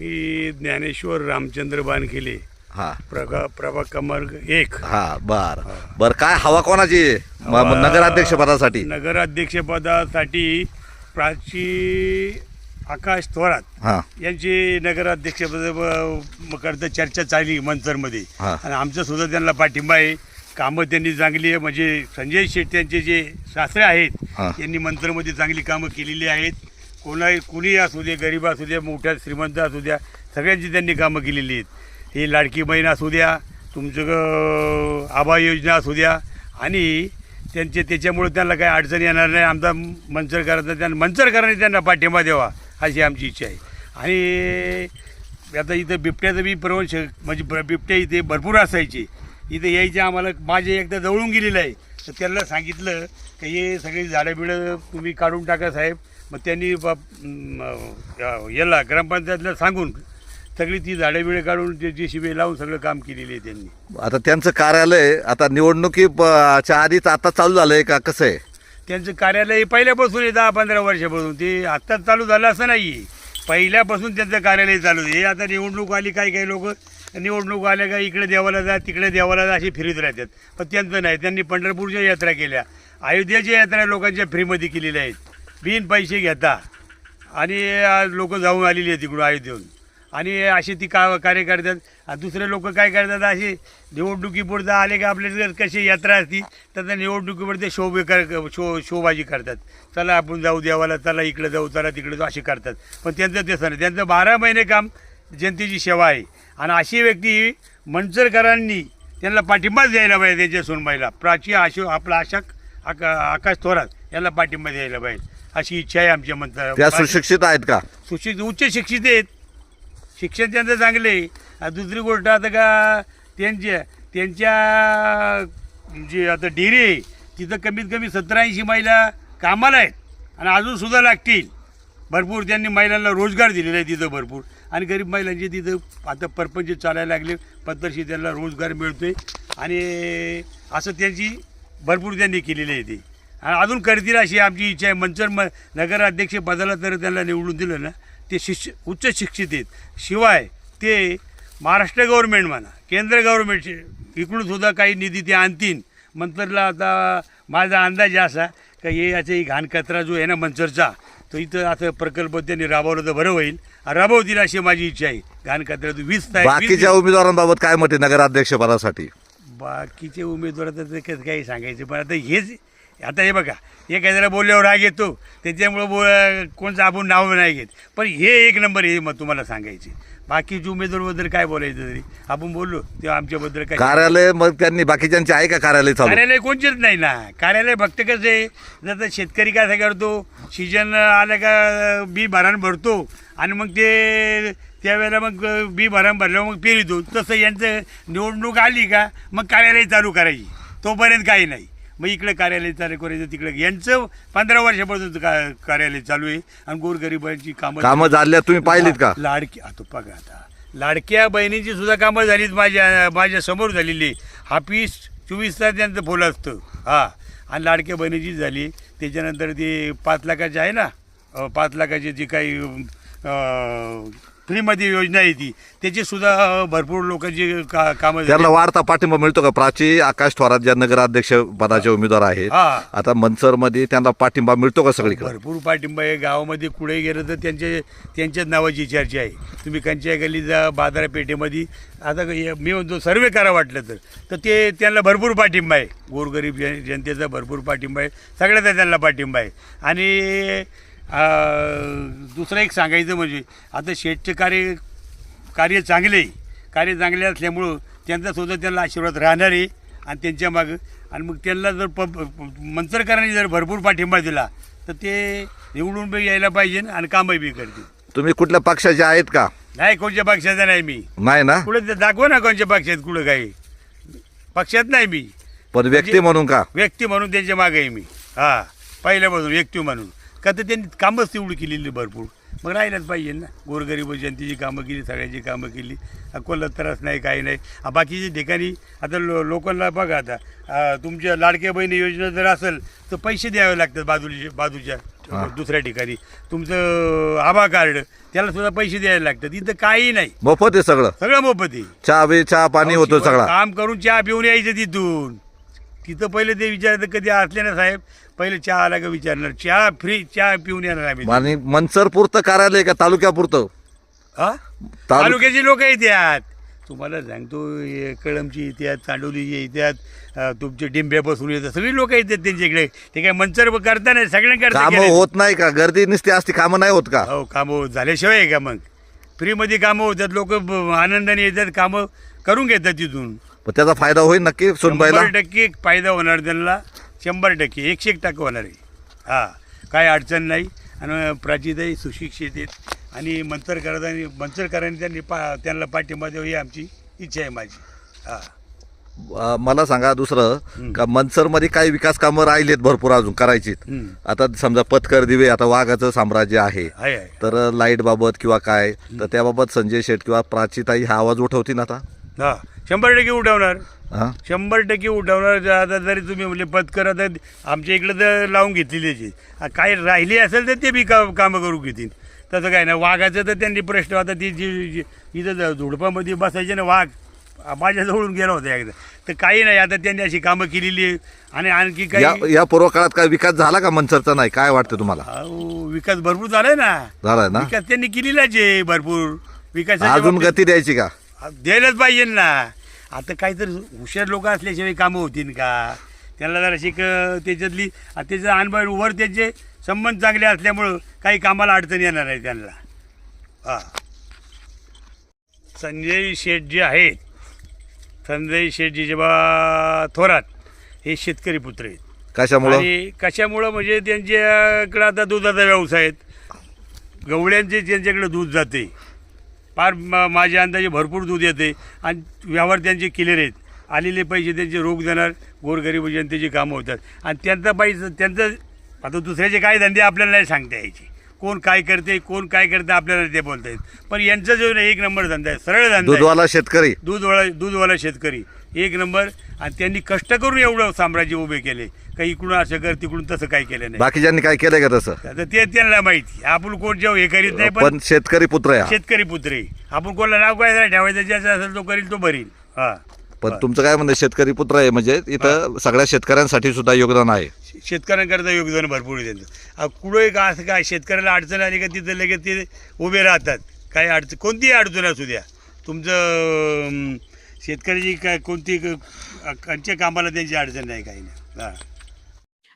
मी ज्ञानेश्वर रामचंद्र बानखेले. हा. प्रगा प्रभाग क्रमांक एक. हा बर. बर काय हवा कोणाची? म- म- नगराध्यक्ष पदासाठी. नगराध्यक्षपदासाठी प्राची आकाश थोरात यांची नगराध्यक्षपद करता चर्चा चालली मंचरमध्ये. आणि आमचं सुद्धा त्यांना पाठिंबा आहे. कामं त्यांनी चांगली आहे. म्हणजे संजय शेट्टी यांचे जे सासरे आहेत. त्यांनी मंत्रमध्ये चांगली कामं केलेली आहेत. कोणाही कुणी असू दे गरीब असू दे मोठ्या श्रीमंत असू द्या सगळ्यांची त्यांनी कामं केलेली आहेत. ही लाडकी बहीण असू द्या तुमचं आभा योजना असू द्या आणि त्यांचे त्याच्यामुळे त्यांना काही अडचण येणार नाही. आमचा मंचरकरांचा त्यांना मंचरकरांनी त्यांना पाठिंबा द्यावा अशी आमची इच्छा आहे. आणि आता इथं बिबट्याचं बी प्रवंश म्हणजे ब- बिबट्या इथे भरपूर असायचे. इथे यायचे आम्हाला माझे एकदा जवळून गेलेलं आहे. तर त्यांना सांगितलं की हे सगळी झाडं बिडं तुम्ही काढून टाका साहेब. मग त्यांनी ब- याला ग्रामपंचायतला सांगून सगळी ती झाडं बिडं काढून ते जे शिबे लावून सगळं काम केलेलं आहे त्यांनी. आता त्यांचं कार्यालय आता निवडणुकी प- च्या आधीच आता चालू झालंय का? कसं आहे? त्यांचं कार्यालय पहिल्यापासून आहे दहा पंधरा वर्षापासून. ते आत्ताच चालू झालं असं नाही आहे पहिल्यापासून त्यांचं कार्यालय चालू आहे. हे आता निवडणूक आली काही काही लोक निवडणूक आल्या का इकडे देवाला जा तिकडे देवाला जा अशी फिरत राहतात. पण त्यांचं नाही. त्यांनी पंढरपूरच्या यात्रा केल्या. अयोध्याच्या यात्रा लोकांच्या फ्रीमध्ये केलेल्या आहेत. बिन पैसे घेता. आणि लोक जाऊन आलेली आहेत तिकडून अयोध्येहून. आणि असे ती का कार्य करतात आणि दुसरे लोक काय करतात असे निवडणुकीपुरतं आले का आपल्या कशी यात्रा असती तर त्या निवडणुकीपुरते शोभे कर शो शोबाजी करतात. चला आपण जाऊ देवाला चला इकडे जाऊ चला तिकडे जाऊ असे करतात. पण त्यांचं तसं नाही त्यांचं बारा महिने काम जनतेची सेवा आहे. आणि अशी व्यक्ती मंचरकरांनी त्यांना पाठिंबाच द्यायला पाहिजे त्यांच्या सोनबाईला. प्राची आशो आपला आशाक आका आकाश थोरात यांना पाठिंबा द्यायला पाहिजे. अशी इच्छा आहे आमच्या त्या सुशिक्षित आहेत का? सुशिक्षित उच्च शिक्षित आहेत. शिक्षण त्यांचं चांगलं आहे. आणि दुसरी गोष्ट आता का त्यांच्या त्यांच्या जे आता डेअरी आहे तिथं कमीत कमी सतरा ऐंशी महिला कामाला आहेत आणि अजून सुद्धा लागतील. भरपूर त्यांनी महिलांना रोजगार दिलेला आहे तिथं भरपूर. आणि गरीब महिलांचे तिथं आता परपंच चालायला लागले पद्धतशीर त्यांना रोजगार मिळतोय. आणि असं त्यांची भरपूर त्यांनी केलेली आहे ते. अजून करतील अशी आमची इच्छा आहे. मंचर म नगराध्यक्ष पदाला तर त्यांना निवडून दिलं ना ते शिक्ष उच्च शिक्षित आहेत. शिवाय ते महाराष्ट्र गव्हर्नमेंट म्हणा केंद्र गव्हर्नमेंट इकडून सुद्धा काही निधी ते आणतील. मंतरला आता माझा अंदाज असा का हे याचा घाण कचरा जो आहे ना मंचरचा तो इथं असं प्रकल्प त्यांनी राबवलं तर बरं होईल. राबवतील अशी माझी इच्छा आहे. घाण कचरा तो वीस बाकीच्या उमेदवारांबाबत काय मत आहे नगराध्यक्ष पदासाठी? बाकीचे उमेदवार तर काही सांगायचं पण आता हेच आता हे बघा हे जरा बोलल्यावर राग येतो त्याच्यामुळं बो कोणचं आपण नाव नाही घेत. पण हे एक नंबर हे मग तुम्हाला सांगायचे. बाकीचे उमेदवारबद्दल काय बोलायचं तरी? आपण बोललो तेव्हा आमच्याबद्दल काय? कार्यालय मग त्यांनी बाकीच्यांचे आहे का कार्यालय चालू? कार्यालय कोणचेच नाही ना. कार्यालय फक्त कसं आहे जसं शेतकरी काय करतो सीजन आलं का बी भरान भरतो आणि मग ते त्यावेळेला मग बी भरान भरल्यावर मग पेरितो. तसं यांचं निवडणूक आली का मग कार्यालय चालू करायची. तोपर्यंत काही नाही. मग इकडे कार्यालय चालू करायचं तिकडे यांचं पंधरा वर्षापासून का कार्यालय चालू आहे. आणि गोरगरिबांची कामं कामं झाल्या तुम्ही पाहिलीत का? लाडकी आता बघा आता. लाडक्या बहिणीची सुद्धा कामं झालीत माझ्या माझ्यासमोर झालेली. हाफिस चोवीस तास त्यांचं फुल असतं. हा. आणि लाडक्या बहिणीची झाली. त्याच्यानंतर ते पाच लाखाचे आहे ना? पाच लाखाची जी काही फ्रीमध्ये योजना आहे ती. त्याची सुद्धा भरपूर लोकांची का कामं त्यांना. वाढता पाठिंबा मिळतो का? प्राची आकाश थोरात ज्या नगराध्यक्ष पदाचे उमेदवार आहेत हा. आता मनसरमध्ये त्यांना पाठिंबा मिळतो का सगळीकडे? भरपूर पाठिंबा आहे. गावामध्ये कुठेही गेलं तर त्यांच्या त्यांच्याच नावाची चर्चा आहे. तुम्ही कंच्या गल्ली जा बाजारपेठेमध्ये आता हे- मी म्हणतो सर्वे करा वाटलं तर. तर ते त्यांना भरपूर पाठिंबा आहे. गोरगरीब जन जनतेचा भरपूर पाठिंबा आहे. सगळ्याचा त्यांना पाठिंबा आहे. आणि दुसरं एक सांगायचं म्हणजे आता शेठचे कार्य कार्य चांगले. कार्य चांगले असल्यामुळं त्यांचा सुद्धा त्यांना आशीर्वाद राहणार आहे आणि त्यांच्या मागं. आणि मग त्यांना जर प मंचरकरांनी जर भरपूर पाठिंबा दिला तर ते निवडून बी यायला पाहिजे आणि कामही बी करतील. तुम्ही कुठल्या पक्षाचे आहेत का? नाही कोणत्या पक्षाचा नाही मी. नाही ना? कुठे ते दाखवा ना कोणत्या पक्षात कुठं काही पक्षात नाही मी. पण व्यक्ती म्हणून का? व्यक्ती म्हणून त्यांच्या मागे आहे मी. हां पहिल्यापासून व्यक्ती म्हणून. का तर त्यांनी कामच तेवढी केलेली भरपूर. मग राहिलंच पाहिजे ना. गोरगरीब जनतेची कामं केली सगळ्याची कामं केली. कोणाला त्रास नाही काही नाही. बाकीच्या ठिकाणी आता लो लोकांना बघा आता. तुमच्या लाडक्या बहिणी योजना जर असेल तर पैसे द्यावे लागतात बाजूच्या बाजूच्या. दुसऱ्या ठिकाणी. तुमचं आभा कार्ड त्याला सुद्धा पैसे द्यायला लागतात. इथं काही नाही. मोफत आहे सगळं. सगळं मोफत आहे. चहा चहा पाणी होतो सगळा. काम करून चहा पिऊन यायचं तिथून. तिथं पहिले ते विचारतं कधी असले ना साहेब? पहिले चहा आला का विचारणार. चहा फ्री चहा पिऊन येणार आम्ही. आणि मनसर पुरतं कार्यालय का तालुक्यापुरतं? हा? तालु- तालुक्याची लोक येतात तुम्हाला सांगतो हे कळमची येतात चांडोलीची येतात अं, तुमचे डिंब्यापासून येतात. सगळी लोक येतात त्यांच्याकडे ते काय मंचर करता नाही सगळ्यांकरता कामं. होत नाही का? गर्दी नुसती असती कामं नाही होत का? हो कामं झाल्याशिवाय आहे का मग? फ्रीमध्ये कामं होतात लोक आनंदाने येतात कामं करून घेतात तिथून. पण त्याचा फायदा होईल नक्की सुनबाईला? शंभर टक्के फायदा होणार त्यांना. शंभर टक्के एकशे एक टक्के होणार आहे. हा काय अडचण नाही. आणि प्राचीताई सुशिक्षित आहेत. आणि मंतर करत आणि मंचरकरांनी त्यांनी पा त्यांना पाठिंबा देऊ ही आमची इच्छा आहे माझी. हा. अं, मला सांगा दुसरं. का मनसरमध्ये काही विकास कामं राहिलेत भरपूर अजून करायची हम्म. आता समजा पथकर दिवे आता वाघाचं साम्राज्य आहे. आहे आहे तर लाइट बाबत किंवा काय तर त्याबाबत संजय शेठ किंवा प्राचीताई हा आवाज उठवतील आता? हा. शंभर टक्के उठवणार. हा? शंभर टक्के उठवणार. ज- आता जरी तुम्ही म्हणजे पत्कर आता आमच्या इकडं तर लावून घेतलेलीच आहे काय राहिली असेल तर ते बी का कामं करू घेतील. तसं काय ना वाघाचं तर त्यांनी प्रश्न आता ती जी जी- इथं ज- झुडपामध्ये बसायचे ना वाघ माझ्याजवळून गेला होता एकदा. तर काही नाही. आता त्यांनी अशी कामं केलेली आणि आणखी काही या पूर्व काळात काय विकास झाला का मनसरचा नाही? काय वाटतं तुम्हाला? विकास भरपूर झालाय ना. झालाय ना? विकास त्यांनी केलेलाच आहे भरपूर. विकासाच्या अजून गती द्यायची का? द्यायलाच पाहिजे ना. आता काहीतरी हुशार लोक असल्याशिवाय कामं होतील का? त्यांना जरा शिक त्याच्यातली त्याचा अनुभव वर त्याचे संबंध चांगले असल्यामुळं काही कामाला अडचण येणार आहे त्यांना. हां. संजय शेठ जे आहेत. संजय शेठजी जेव्हा थोरात हे शेतकरी पुत्र आहेत. कशामुळं? आणि कशामुळं म्हणजे त्यांच्याकडं आता दुधाचा व्यवसाय आहेत. गवळ्यांचे त्यांच्याकडे दूध जाते. फार म- माझ्या अंदाजे भरपूर दूध येते आणि व्यवहार त्यांचे क्लिअर आहेत. आलेले पैसे त्यांचे रोख देणार गोरगरीब जनतेची कामं होतात. आणि त्यांचा पैसे त्यांचं आता दुसऱ्याचे काय धंदे आपल्याला नाही सांगता यायचे. कोण काय करते कोण काय करते आपल्याला ते बोलता येत. पण यांचा जो एक नंबर धंदा आहे सरळ धंदा आहे. दूधवाला शेतकरी. दूधवाला दूधवाला शेतकरी. एक नंबर. आणि त्यांनी कष्ट करून एवढं साम्राज्य उभे केले. काही इकडून असं कर तिकडून तसं काही केलं नाही. बाकीच्यांनी काय केलंय का तसं? आता ते त्यांना माहिती. आपण कोण जेव्हा हे करीत नाही पण पण शेतकरी पुत्र आहे हा. शेतकरी पुत्र आपण कोणाला नाव काय ठेवायचं ज्याचं असेल तो करील तो भरील. हा. पण तुमचं काय म्हणणं शेतकरी पुत्र आहे म्हणजे इथं सगळ्या शेतकऱ्यांसाठी सुद्धा योगदान आहे. शेतकऱ्यांकरता योगदान भरपूर आहे त्यांचं. अहो, कुठंही का असं काय शेतकऱ्याला अडचण आली का तिथं लगेच ते उभे राहतात. काही अडचण कोणतीही अडचण असू द्या. तुमचं अं, शेतकऱ्याची काय कोणती कंच्या कामाला त्यांची अडचण नाही काही नाही. हां.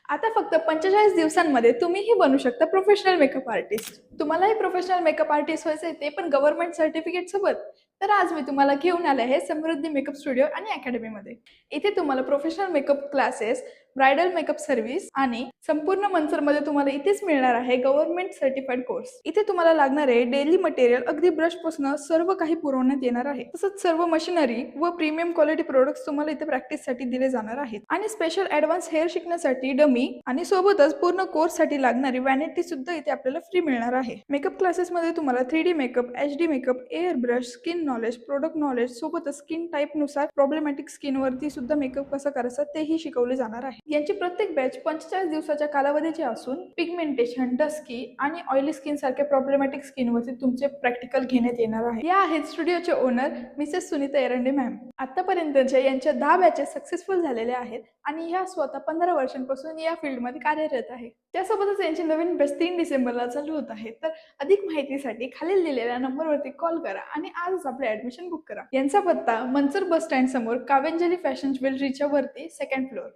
आता फक्त पंचेचाळीस दिवसांमध्ये तुम्हीही बनू शकता प्रोफेशनल मेकअप आर्टिस्ट तुम्हालाही प्रोफेशनल मेकअप आर्टिस्ट व्हायचं आहे ते पण गव्हर्नमेंट सर्टिफिकेट सोबत. तर आज मी तुम्हाला घेऊन आले आहे समृद्धी मेकअप स्टुडिओ आणि अकॅडमीमध्ये इथे तुम्हाला professional makeup classes bridal makeup service आणि संपूर्ण मनसरमध्ये तुम्हाला इथेच मिळणार आहे गव्हर्नमेंट सर्टिफाईड कोर्स इथे तुम्हाला लागणारे डेली मटेरियल अगदी ब्रशपासून सर्व काही पुरवण्यात येणार आहे. तसंच सर्व मशिनरी व प्रीमियम क्वालिटी प्रोडक्ट्स तुम्हाला इथे प्रॅक्टिससाठी दिले जाणार आहेत. आणि स्पेशल ऍडव्हान्स हेअर शिकण्यासाठी डमी आणि सोबतच पूर्ण कोर्ससाठी लागणारी वॅनिटी सुद्धा इथे आपल्याला फ्री मिळणार आहे. मेकअप क्लासेस मध्ये तुम्हाला three D makeup H D makeup air brush skin knowledge product knowledge सोबतच स्किन टाईपनुसार प्रॉब्लेमॅटिक स्किन वरती सुद्धा मेकअप कसं करायचं तेही शिकवले जाणार आहे. यांची प्रत्येक बॅच पंचेचाळीस दिवसाच्या कालावधीची असून पिगमेंटेशन डस्की आणि ऑइली स्किन सारख्या प्रॉब्लेमॅटिक स्किन वरती तुमचे प्रॅक्टिकल घेण्यात येणार आहे. या आहेत स्टुडिओचे owner Mrs Sunita Erande ma'am आतापर्यंतच्या यांच्या दहा बॅचेस सक्सेसफुल झालेल्या आहेत आणि ह्या स्वतः पंधरा वर्षांपासून या फील्डमध्ये कार्यरत आहे. त्यासोबतच यांची नवीन बॅच तीन डिसेंबरला चालू होत आहे तर अधिक माहितीसाठी खालील दिलेल्या नंबरवरती कॉल करा आणि आजच आपले ऍडमिशन बुक करा. यांचा पत्ता मनसर बस स्टँड समोर कावेंजली फॅशन ज्वेलरीच्या वरती सेकंड फ्लोअर